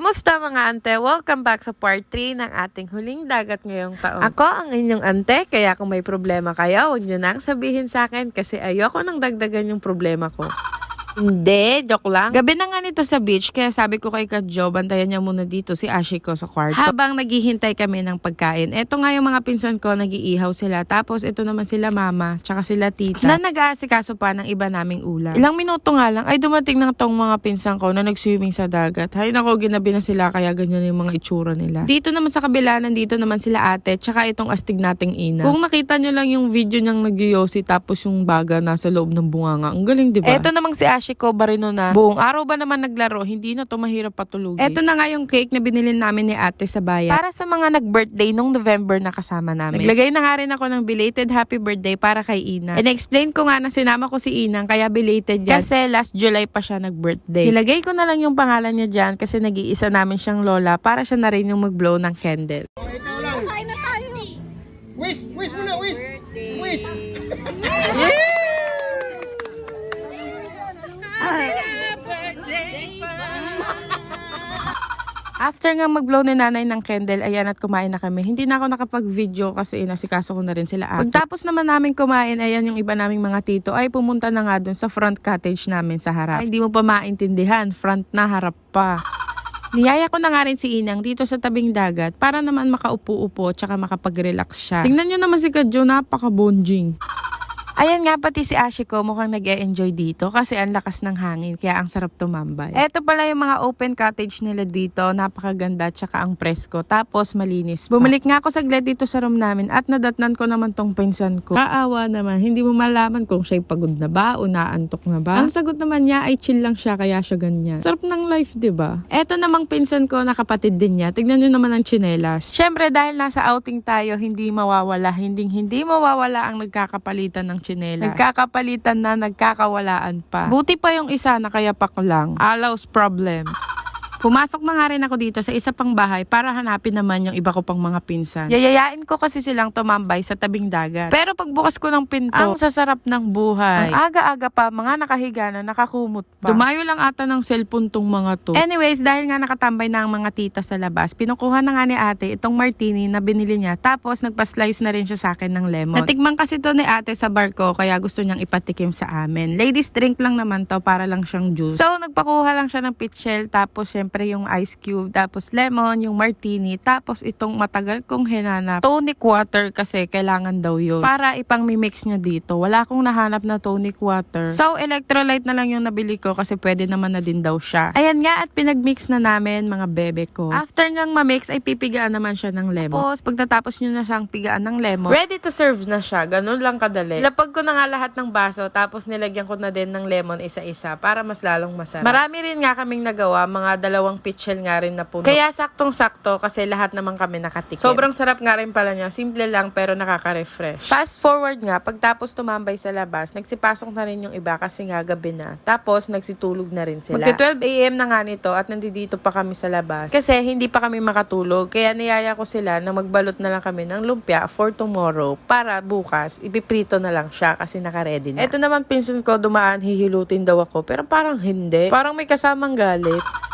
Kamusta mga ante? Welcome back sa part 3 ng ating huling dagat ngayong taon. Ako ang inyong ante, kaya kung may problema kayo, huwag nyo nang sabihin sa akin kasi ayoko nang dagdagan yung problema ko. Hindi, joke lang. Gabi na nga nito sa beach, kaya sabi ko kay Kadjo, bantayan niya muna dito si Ashiko sa kwarto. Habang naghihintay kami ng pagkain, eto nga yung mga pinsan ko, nag-iihaw sila. Tapos ito naman sila mama, tsaka sila tita, na nag-aasikaso pa ng iba naming ulam. Ilang minuto nga lang, ay dumating na tong mga pinsan ko na nag-swimming sa dagat. Hay nako, ginabi na sila, kaya ganyan yung mga itsura nila. Dito naman sa kabila, nandito naman sila ate, tsaka itong astig nating ina. Kung nakita nyo lang yung video niyang nag tapos yung baga nasa loob ng bunganga. Ang galing, di ba? Eto namang si Ashiko Barino na buong araw ba naman naglaro, hindi na to mahirap patulugin. Eto na nga yung cake na binili namin ni ate sa bayan. Para sa mga nag-birthday nung November na kasama namin. Naglagay na nga rin ako ng belated happy birthday para kay Ina. And explain ko nga na sinama ko si Inang kaya belated yan. Kasi last July pa siya nag-birthday. Nilagay ko na lang yung pangalan niya dyan kasi nag-iisa namin siyang lola para siya na rin yung mag-blow ng candle. Ikaw lang. Kain na tayo. Wish, wish muna, wish. Wish. After nga mag-blow ni nanay ng candle, ayan at kumain na kami. Hindi na ako nakapag-video kasi inasikaso ko na rin sila ate. Pagtapos naman namin kumain, ayan yung iba naming mga tito ay pumunta na nga dun sa front cottage namin sa harap. Ay, hindi mo pa maintindihan, front na harap pa. Niyaya ko na nga rin si Inang dito sa tabing dagat para naman makaupo-upo tsaka makapag-relax siya. Tingnan nyo naman si Kadjo, napaka-bonjing. Ayan nga, pati si Ashiko mukhang nag enjoy dito kasi ang lakas ng hangin kaya ang sarap tumambay. Eto pala yung mga open cottage nila dito, napakaganda tsaka ang presko, tapos malinis. Bumalik nga ako saglit dito sa room namin at nadatnan ko naman tong pinsan ko. Kaawa naman, hindi mo malaman kung siya'y pagod na ba o naantok na ba. Ang sagot naman niya ay chill lang siya kaya siya ganyan. Sarap ng life, di ba? Eto namang pinsan ko na kapatid din niya, tignan nyo naman ang chinelas. Syempre dahil nasa outing tayo, hindi mawawala, hindi hindi mawawala ang nagkakapalitan ng chinelas. Nagkakapalitan na, nagkakawalaan pa. Buti pa yung isa na kayapak lang. Allows problem. Pumasok na nga rin ako dito sa isa pang bahay para hanapin naman yung iba ko pang mga pinsan. Yayayain ko kasi silang tumambay sa tabing dagat. Pero pagbukas ko ng pinto, ang sasarap ng buhay. Ang aga-aga pa, mga nakahiga na, nakakumot pa. Dumayo lang ata ng cellphone tong mga to. Anyways, dahil nga nakatambay na ang mga tita sa labas, pinukuha na nga ni ate itong martini na binili niya. Tapos nagpa-slice na rin siya sa akin ng lemon. Natikman kasi to ni ate sa bar ko, kaya gusto niyang ipatikim sa amin. Ladies drink lang naman to, para lang siyang juice. So, nagpakuha lang siya ng pitchel, tapos syempre yung ice cube, tapos lemon, yung martini, tapos itong matagal kong hinanap, tonic water kasi kailangan daw yun. Para ipang mimix nyo dito. Wala akong nahanap na tonic water. So, electrolyte na lang yung nabili ko kasi pwede naman na din daw siya. Ayan nga at pinagmix na namin mga bebe ko. After ngang mamix ay pipigaan naman siya ng lemon. Tapos, pagtatapos nyo na siyang pigaan ng lemon, ready to serve na siya. Ganun lang kadali. Lapag ko na nga lahat ng baso, tapos nilagyan ko na din ng lemon isa-isa para mas lalong masarap. Marami rin nga kaming nagawa, mga dalawang pitchel nga rin na puno. Kaya saktong-sakto kasi lahat naman kami nakatikim. Sobrang sarap nga rin pala niya. Simple lang pero nakaka-refresh. Fast forward nga, pagtapos tumambay sa labas, nagsipasok na rin yung iba kasi nga gabi na. Tapos nagsitulog na rin sila. Magti 12 a.m. na nga nito at nandito pa kami sa labas. Kasi hindi pa kami makatulog. Kaya niyaya ko sila na magbalot na lang kami ng lumpia for tomorrow para bukas ipiprito na lang siya kasi naka-ready na. Ito naman pinsan ko dumaan hihilutin daw ako pero parang hindi. Parang may kasamang galit.